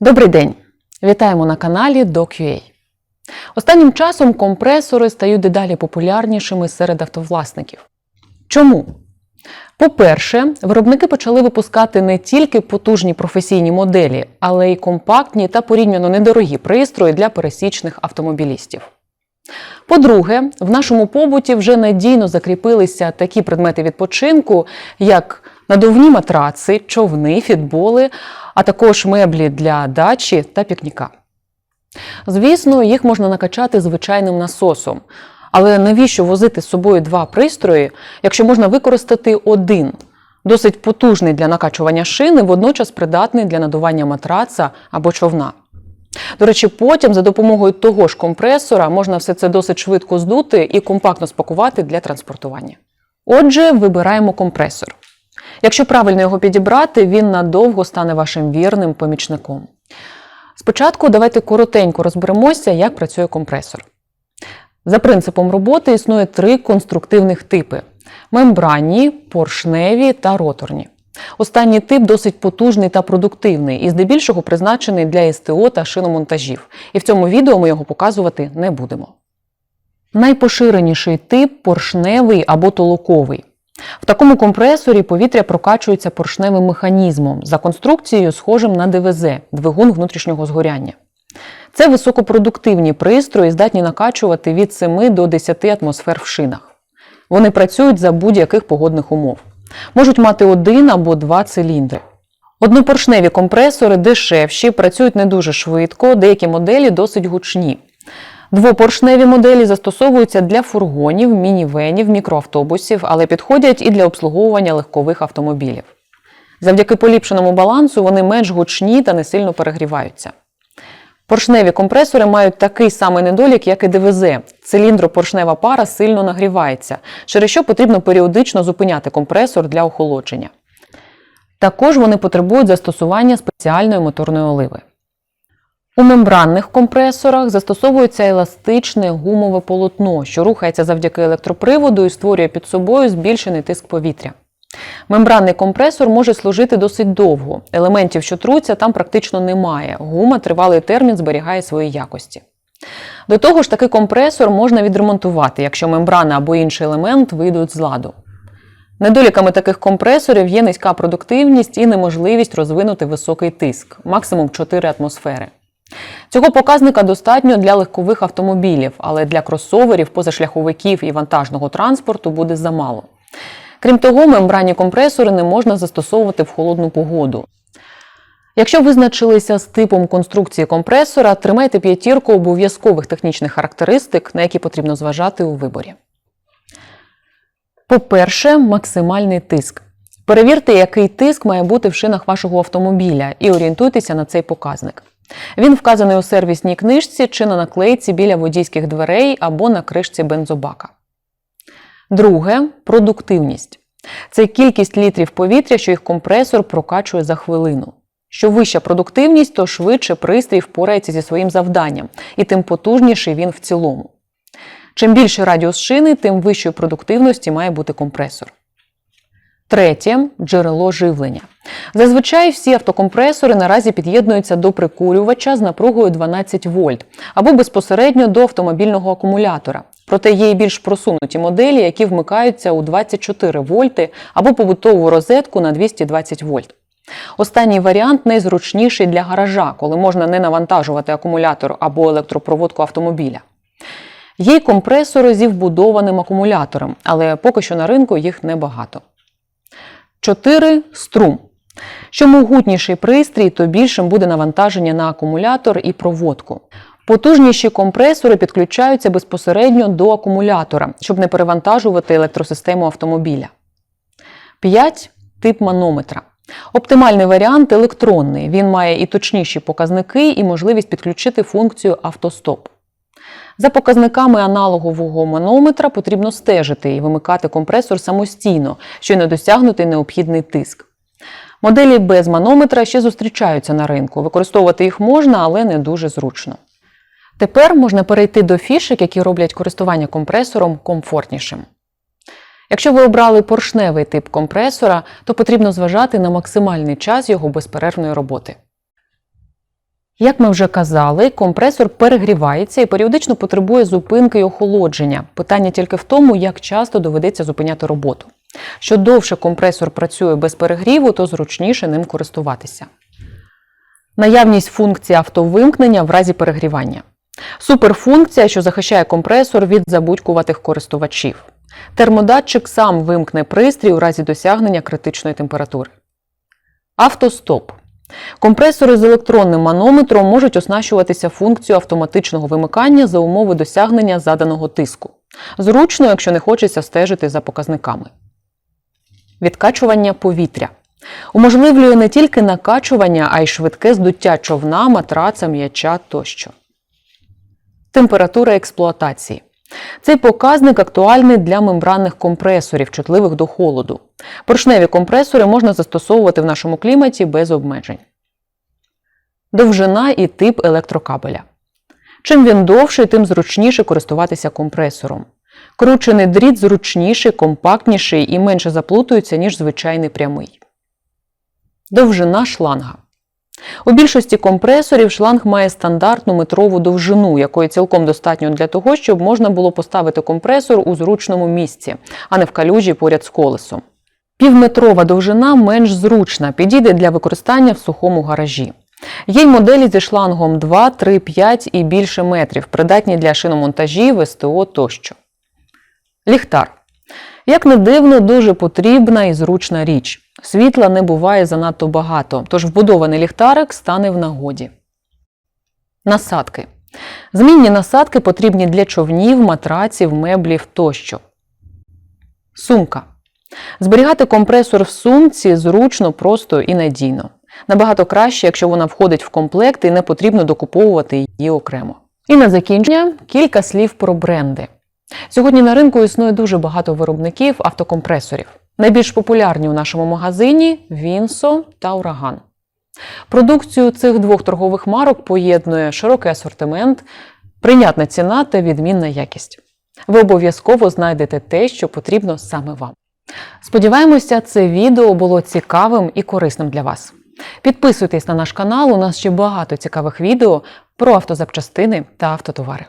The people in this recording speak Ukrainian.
Добрий день! Вітаємо на каналі DocUA. Останнім часом компресори стають дедалі популярнішими серед автовласників. Чому? По-перше, виробники почали випускати не тільки потужні професійні моделі, але й компактні та порівняно недорогі пристрої для пересічних автомобілістів. По-друге, в нашому побуті вже надійно закріпилися такі предмети відпочинку, як надувні матраци, човни, фітболи, а також меблі для дачі та пікніка. Звісно, їх можна накачати звичайним насосом. Але навіщо возити з собою два пристрої, якщо можна використати один, досить потужний для накачування шини, водночас придатний для надування матраца або човна. До речі, потім за допомогою того ж компресора можна все це досить швидко здути і компактно спакувати для транспортування. Отже, вибираємо компресор. Якщо правильно його підібрати, він надовго стане вашим вірним помічником. Спочатку давайте коротенько розберемося, як працює компресор. За принципом роботи існує три конструктивних типи: мембранні, поршневі та роторні. Останній тип досить потужний та продуктивний і здебільшого призначений для СТО та шиномонтажів. І в цьому відео ми його показувати не будемо. Найпоширеніший тип поршневий або толоковий. В такому компресорі повітря прокачується поршневим механізмом за конструкцією, схожим на ДВЗ двигун внутрішнього згоряння. Це високопродуктивні пристрої, здатні накачувати від 7 до 10 атмосфер в шинах. Вони працюють за будь-яких погодних умов. Можуть мати один або два циліндри. Однопоршневі компресори дешевші, працюють не дуже швидко, деякі моделі досить гучні. Двопоршневі моделі застосовуються для фургонів, мінівенів, мікроавтобусів, але підходять і для обслуговування легкових автомобілів. Завдяки поліпшеному балансу вони менш гучні та не сильно перегріваються. Поршневі компресори мають такий самий недолік, як і ДВЗ. Циліндропоршнева пара сильно нагрівається, через що потрібно періодично зупиняти компресор для охолодження. Також вони потребують застосування спеціальної моторної оливи. У мембранних компресорах застосовується еластичне гумове полотно, що рухається завдяки електроприводу і створює під собою збільшений тиск повітря. Мембранний компресор може служити досить довго. Елементів, що труться, там практично немає. Гума тривалий термін зберігає свої якості. До того ж, такий компресор можна відремонтувати, якщо мембрана або інший елемент вийдуть з ладу. Недоліками таких компресорів є низька продуктивність і неможливість розвинути високий тиск максимум 4 атмосфери. Цього показника достатньо для легкових автомобілів, але для кросоверів, позашляховиків і вантажного транспорту буде замало. Крім того, мембранні компресори не можна застосовувати в холодну погоду. Якщо визначилися з типом конструкції компресора, тримайте п'ятірку обов'язкових технічних характеристик, на які потрібно зважати у виборі. По-перше, максимальний тиск. Перевірте, який тиск має бути в шинах вашого автомобіля, і орієнтуйтеся на цей показник. Він вказаний у сервісній книжці чи на наклейці біля водійських дверей або на кришці бензобака. Друге продуктивність. Це кількість літрів повітря, що їх компресор прокачує за хвилину. Що вища продуктивність, то швидше пристрій впорається зі своїм завданням, і тим потужніший він в цілому. Чим більший радіус шини, тим вищої продуктивності має бути компресор. Третє джерело живлення. Зазвичай всі автокомпресори наразі під'єднуються до прикурювача з напругою 12 вольт або безпосередньо до автомобільного акумулятора. Проте є і більш просунуті моделі, які вмикаються у 24 вольти або побутову розетку на 220 вольт. Останній варіант найзручніший для гаража, коли можна не навантажувати акумулятор або електропроводку автомобіля. Є й компресори зі вбудованим акумулятором, але поки що на ринку їх небагато. 4. Струм. Що могутніший пристрій, то більшим буде навантаження на акумулятор і проводку. Потужніші компресори підключаються безпосередньо до акумулятора, щоб не перевантажувати електросистему автомобіля. 5. Тип манометра. Оптимальний варіант електронний. Він має і точніші показники, і можливість підключити функцію автостоп. За показниками аналогового манометра потрібно стежити і вимикати компресор самостійно, щоб не досягнути необхідний тиск. Моделі без манометра ще зустрічаються на ринку. Використовувати їх можна, але не дуже зручно. Тепер можна перейти до фішек, які роблять користування компресором комфортнішим. Якщо ви обрали поршневий тип компресора, то потрібно зважати на максимальний час його безперервної роботи. Як ми вже казали, компресор перегрівається і періодично потребує зупинки і охолодження. Питання тільки в тому, як часто доведеться зупиняти роботу. Що довше компресор працює без перегріву, то зручніше ним користуватися. Наявність функції автовимкнення в разі перегрівання. Суперфункція, що захищає компресор від забудькуватих користувачів. Термодатчик сам вимкне пристрій у разі досягнення критичної температури. Автостоп. Компресори з електронним манометром можуть оснащуватися функцією автоматичного вимикання за умови досягнення заданого тиску. Зручно, якщо не хочеться стежити за показниками. Відкачування повітря. Уможливлює не тільки накачування, а й швидке здуття човна, матраца, м'яча тощо. Температура експлуатації. Цей показник актуальний для мембранних компресорів, чутливих до холоду. Поршневі компресори можна застосовувати в нашому кліматі без обмежень. Довжина і тип електрокабеля. Чим він довший, тим зручніше користуватися компресором. Кручений дріт зручніший, компактніший і менше заплутується, ніж звичайний прямий. Довжина шланга. У більшості компресорів шланг має стандартну метрову довжину, якої цілком достатньо для того, щоб можна було поставити компресор у зручному місці, а не в калюжі поряд з колесом. Півметрова довжина менш зручна, підійде для використання в сухому гаражі. Є й моделі зі шлангом 2, 3, 5 і більше метрів, придатні для шиномонтажів, СТО тощо. Ліхтар. Як не дивно, дуже потрібна і зручна річ. Світла не буває занадто багато, тож вбудований ліхтарик стане в нагоді. Насадки. Змінні насадки потрібні для човнів, матраців, меблів тощо. Сумка. Зберігати компресор в сумці зручно, просто і надійно. Набагато краще, якщо вона входить в комплект і не потрібно докуповувати її окремо. І на закінчення кілька слів про бренди. Сьогодні на ринку існує дуже багато виробників автокомпресорів. Найбільш популярні у нашому магазині Вінсо та Ураган. Продукцію цих двох торгових марок поєднує широкий асортимент, прийнятна ціна та відмінна якість. Ви обов'язково знайдете те, що потрібно саме вам. Сподіваємося, це відео було цікавим і корисним для вас. Підписуйтесь на наш канал, у нас ще багато цікавих відео про автозапчастини та автотовари.